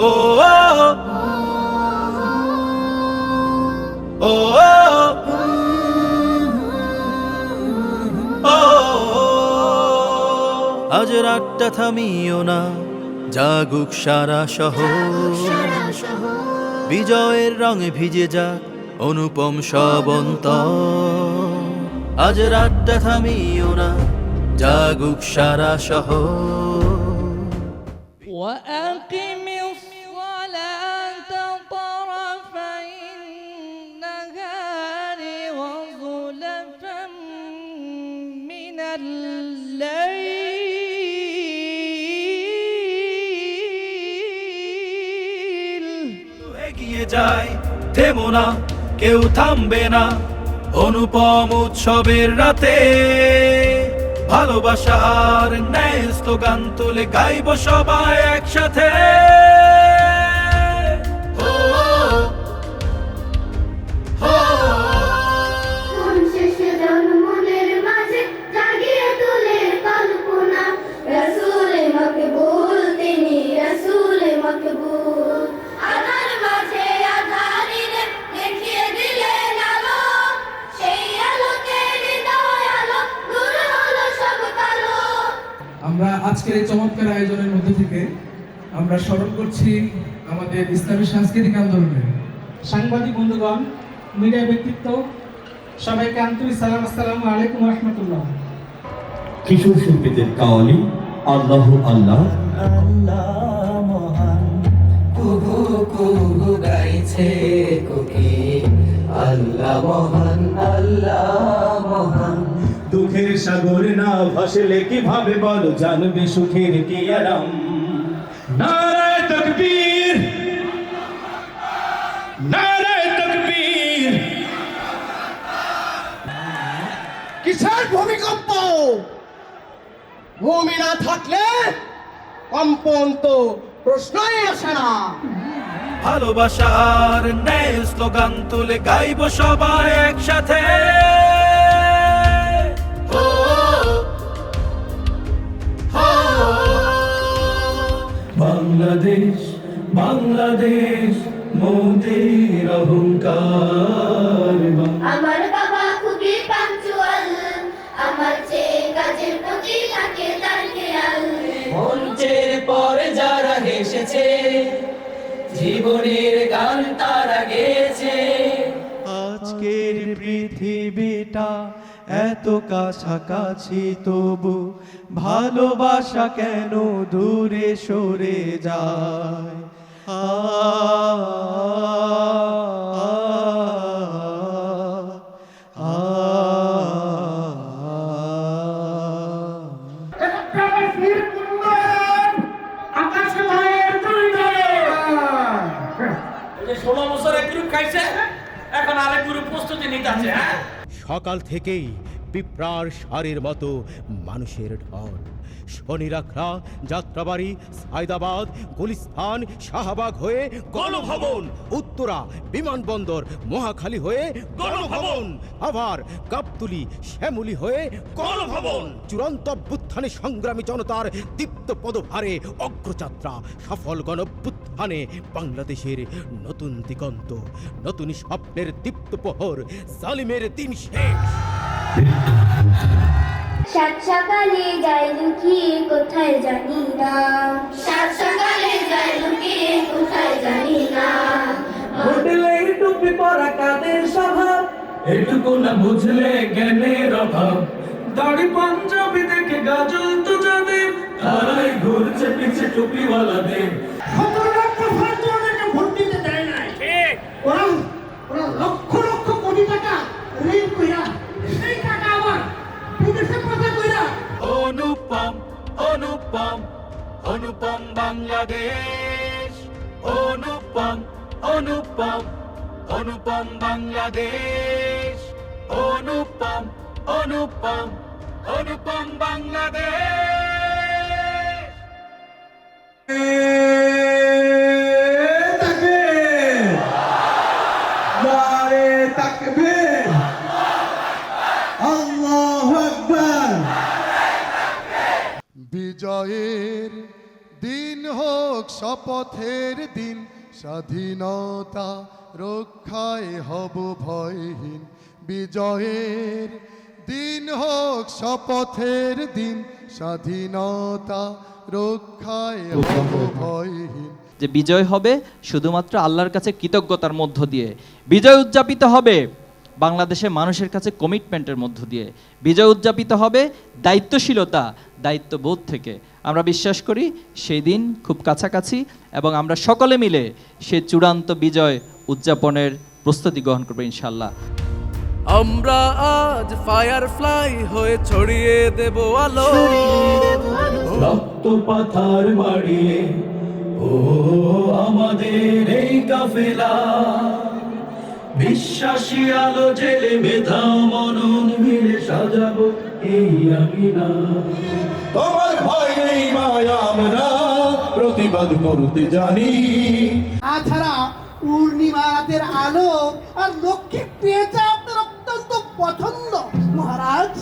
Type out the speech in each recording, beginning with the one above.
ও ও ও আজ রাতটা থামিও না জাগুক সারা শহর বিজয়ের রঙে ভিজে যাক অনুপম সবন্ত আজ রাতটা থামিও না জাগুক সারা শহর وأقم এগিয়ে যায়, থেমো না, কেউ থামবে না। অনুপম উৎসবের রাতে ভালোবাসার ন্যায় স্লোগান তুলে গাইব সবাই একসাথে। আমরা স্মরণ করছি আমাদের ইসলামী সাংস্কৃতিক আন্দোলনে সাংবাদিক বন্ধুগণ মিডিয়া ব্যক্তিত্ব সবাইকে আন্তরিক সালাম আসসালামু আলাইকুম রহমতুল্লাহ। কিশোর শিল্পীদের কাওয়ালি আল্লাহ আল্লাহ। কুহু কুহু গাইছে কোকি। আল্লাহ মহান আল্লাহ মহান। দুঃখের সাগর না ভাসলে কীভাবে বল? জানবে সুখের কি আরাম? কিসের ভূমিকম্প? ভূমি না থাকলে কম্পন তো প্রশ্নই আসে না। ভালোবাসা আর ন্যায় স্লোগান তুলে গাইব সবাই একসাথে। ও, ও, বাংলাদেশ বাংলাদেশ মোদের অহংকার। আমার প্রতি থাকে মঞ্চের পর যারা হেসেছে জীবনের গান তারা গেছে আজকের পৃথিবীটা এত কাছাকাছি তবু ভালোবাসা কেন দূরে সরে যায়? আ, ষোলো বছর গ্রুপ খাইছে এখন আরেক প্রস্তুতি নিতে আছে হ্যাঁ? সকাল থেকেই পিঁপড়ার সারের মতো মানুষের ঢল। শনিরাখরা, যাত্রাবাড়ি, সায়দাবাদ, গুলিস্তান, শাহবাগ হয়ে গণভবন। উত্তরা, বিমানবন্দর, মহাখালী হয়ে গণভবন। আবার গাবতুলি শ্যামলি হয়ে গণভবন। চূড়ান্ত অভ্যুত্থানে সংগ্রামী জনতার দীপ্ত পদভারে অগ্রযাত্রা, সফল গণভ্যুত্থানে বাংলাদেশের নতুন দিগন্ত, নতুন স্বপ্নের দীপ্ত প্রহর, জালিমের দিন শেষ। সাত সকালে যায় লুকিয়ে কোথায় জানি না। সাত সকালে যায় লুকিয়ে কোথায় জানি না। হোটেলে টুপি পরা কাদের স্বভাব? এটুকু না বুঝলে জ্ঞানের অভাব। দাড়ি পাঞ্জাবি দেখে গাজল তো যাদের তারাই ঘুরছে পিছে টুপিওয়ালাদের। অনুপম অনুপম বাংলাদেশ অনুপম অনুপম অনুপম বাংলাদেশ অনুপম অনুপম অনুপম বাংলাদেশ। তাকবীর। আল্লাহু আকবার বিজয়ের দিন হোক, শপথের দিন, স্বাধীনতা রক্ষায় হব ভয়হীন। বিজয়ের দিন হোক, শপথের দিন, স্বাধীনতা রক্ষায় হব ভয়হীন। যে বিজয় হবে, শুধুমাত্র আল্লাহর কাছে কৃতজ্ঞতার মধ্য দিয়ে। বিজয় উদযাপিত হবে বাংলাদেশের মানুষের কাছে কমিটমেন্টের মধ্য দিয়ে। বিজয় উদযাপিত হবে দায়িত্বশীলতা দায়িত্ববোধ থেকে। আমরা বিশ্বাস করি সেই দিন খুব কাছাকাছি এবং আমরা সকলে মিলে সে চূড়ান্ত বিজয় উদযাপনের প্রস্তুতি গ্রহণ করব ইনশাল্লাহ আমরা আজ ফায়ার ফ্লাই হয়ে ছড়িয়ে দেব আলো। রক্ত পাথার মারিয়ে ও আমাদের এই কাফেলা। বিশ্বাসী আলো জেলে মেধা মনন মিলে সাজাবো। এই আমিনা তোমার ভয় নেই মায়া আমরা প্রতিবাদ করতে জানি। তাছাড়া পূর্ণিমা রাতের আলো আর লক্ষ্মী পেঁচা আপনার অত্যন্ত পছন্দ। মহারাজ?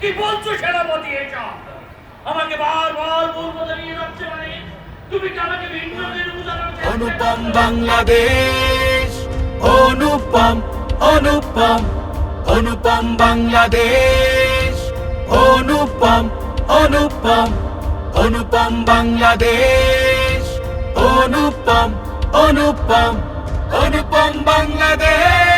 কি বলছো সেনাপতি এটা আমাকে বারবার বলব নিয়ে যাচ্ছে মানে তুমি কি আমাকে ভিন্ন দিন উদাহরণ অনুপম বাংলাদেশ, অনুপম অনুপম অনুপম বাংলাদেশ, অনুপম অনুপম অনুপম বাংলাদেশ, অনুপম অনুপম অনুপম বাংলাদেশ।